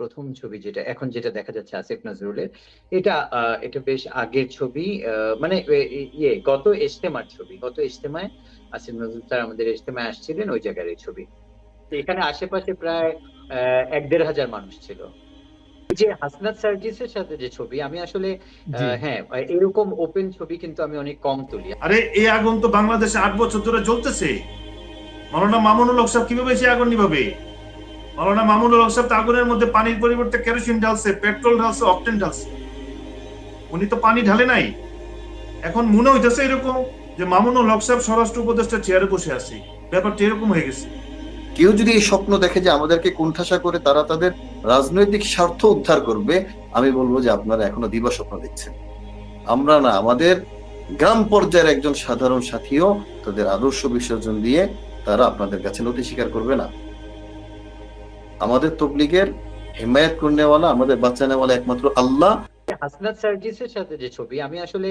প্রথম ছবি যেটা এখন যেটা দেখা যাচ্ছে আসিফ নজরুলের এটা এটা বেশ আগের ছবি আহ, মানে ইয়ে গত ইজতেমার ছবি গত ইজতেমায় আসিফ নজরুল স্যার আমাদের ইজতেমায় আসছিলেন ওই জায়গার এই ছবি। এখানে আশেপাশে প্রায় আহ, এক দেড় হাজার মানুষ ছিল। এই যে হাসনাত সার্জিসের সাথে যে ছবি আমি আসলে আহ, হ্যাঁ এরকম ওপেন ছবি কিন্তু আমি অনেক কম তুলি। আরে এই আগুন তো বাংলাদেশে আট বছর ধরে জ্বলতেছে। মাওলানা মামুনুল হক সাহেব কীভাবে সে আগুন নিভাবে? মাওলানা মামুনুল হক সাহেব আগুনের মধ্যে পানির পরিবর্তে কেরোসিন ঢালছে, পেট্রোল ঢালছে, অকটেন ঢালছে। উনি তো পানি ঢালে নাই। এখন মনে হইতেছে এরকম যে মামুনুল হক সাহেব স্বরাষ্ট্র উপদেষ্টা চেয়ারে বসে আছে। ব্যাপারটা এরকম হয়ে গেছে। কেউ যদি এই স্বপ্ন দেখে যে আমাদেরকে কোণঠাসা করে তারা তাদের রাজনৈতিক স্বার্থ উদ্ধার করবে, আমি বলব যে আপনারা এখনও দিবা স্বপ্ন দেখছেন। আমরা না, আমাদের গ্রাম পর্যায়ের একজন সাধারণ সাথীও তাদের আদর্শ বিসর্জন দিয়ে তারা আপনাদের কাছে নথি স্বীকার করবে না। আমাদের তবলিগের হিমায়ত করনেওয়ালা আমাদের বাঁচানেওয়ালা একমাত্র আল্লাহ। হাসনাত সার্জিসের সাথে যে ছবি আমি আসলে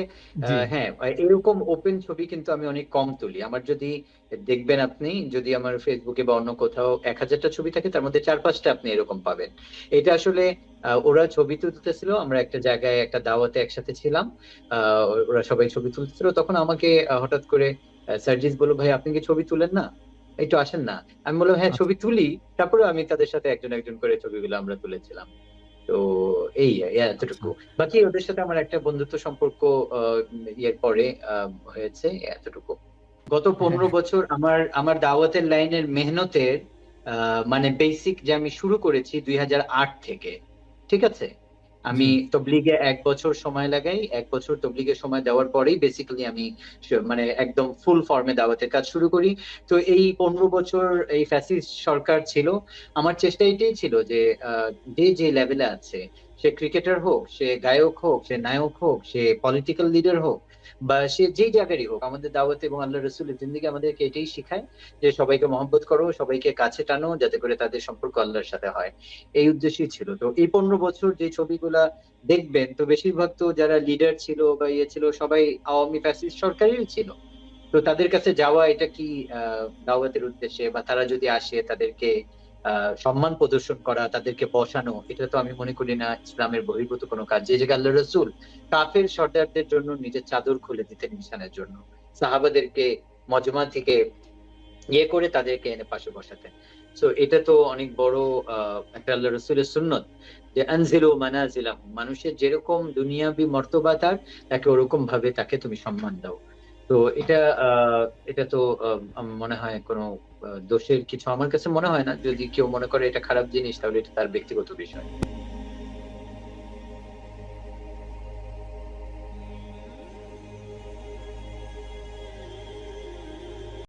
হ্যাঁ এরকম ওপেন ছবি কিন্তু আমি অনেক কম তুলি। আমার যদি দেখবেন আপনি যদি আমার ফেসবুকে বা অন্য কোথাও এক হাজারটা ছবি থাকে তার মধ্যে চার পাঁচটা আপনি এরকম পাবেন। এটা আসলে আহ, ওরা ছবি তুলতেছিল আমরা একটা জায়গায় একটা দাওয়াতে একসাথে ছিলাম। আহ, ওরা সবাই ছবি তুলতেছিল। তখন আমাকে হঠাৎ করে আহ, সার্জিস বলল ভাই আপনি কি ছবি তুলেন না? একটু আসেন না। আমি বললাম হ্যাঁ ছবি তুলি। তারপরে আমি তাদের সাথে একজন একজন করে ছবিগুলো আমরা তুলেছিলাম। তো এই এতটুকু। বাকি ওদের সাথে আমার একটা বন্ধুত্ব সম্পর্ক আহ, ইয়ের পরে আহ, হয়েছে এতটুকু। গত পনেরো বছর আমার আমার দাওয়াতের লাইনের মেহনতের আহ, মানে বেসিক যে আমি শুরু করেছি দুই হাজার আট থেকে ঠিক আছে? আমি তবলিগে এক বছর সময় লাগাই এক বছর তবলিগে সময় দেওয়ার পরেই বেসিক্যালি আমি মানে একদম ফুল ফর্মে দাওয়াতের কাজ শুরু করি। তো এই পনেরো বছর এই ফ্যাসিস্ট সরকার ছিল আমার চেষ্টা এটাই ছিল যে আহ, যে যে লেভেলে আছে সে ক্রিকেটার হোক সে গায়ক হোক সে নায়ক হোক সে পলিটিক্যাল লিডার হোক বা সে যেই জায়গারই হোক আমাদের দাওয়াত এবং আল্লাহ রসুলের জিন্দিগি আমাদেরকে এটাই শেখায় যে সবাইকে মহব্বত করো সবাইকে কাছে টানো যাতে করে তাদের সম্পর্ক আল্লাহর সাথে হয়। এই উদ্দেশ্যই ছিল। তো এই পনেরো বছর যে ছবিগুলা দেখবেন তো বেশিরভাগ তো যারা লিডার ছিল বা ইয়ে ছিল সবাই আওয়ামী ফ্যাসিস্ট সরকারই ছিল। তো তাদের কাছে যাওয়া এটা কি আহ, দাওয়াতের উদ্দেশ্যে? বা তারা যদি আসে তাদেরকে সম্মান প্রদর্শন করা, তাদেরকে বসানো, এটা তো আমি মনে করি না ইসলামের বহির্ভূত কোনো কাজ। যে জায়গায় আল্লাহ রসুল, কাফের সর্দারদের জন্য নিজের চাদর খুলে দিতেন নিশানের জন্য। সাহাবাদেরকে মজমা থেকে ইয়ে করে তাদেরকে এনে পাশে বসাতেন। সো এটা তো অনেক বড় একটা আল্লাহ রসুলের সুন্নত, যে আনজিলু মানাজিলাহ মানুষের যেরকম দুনিয়াবি মর্তবা তার, তাকে ওরকম ভাবে তাকে তুমি সম্মান দাও। তো এটা এটা তো মনে হয় কোনো দোষের কিছু আমার কাছে মনে হয় না। যদি কেউ মনে করে এটা খারাপ জিনিস, তাহলে এটা তার ব্যক্তিগত বিষয়।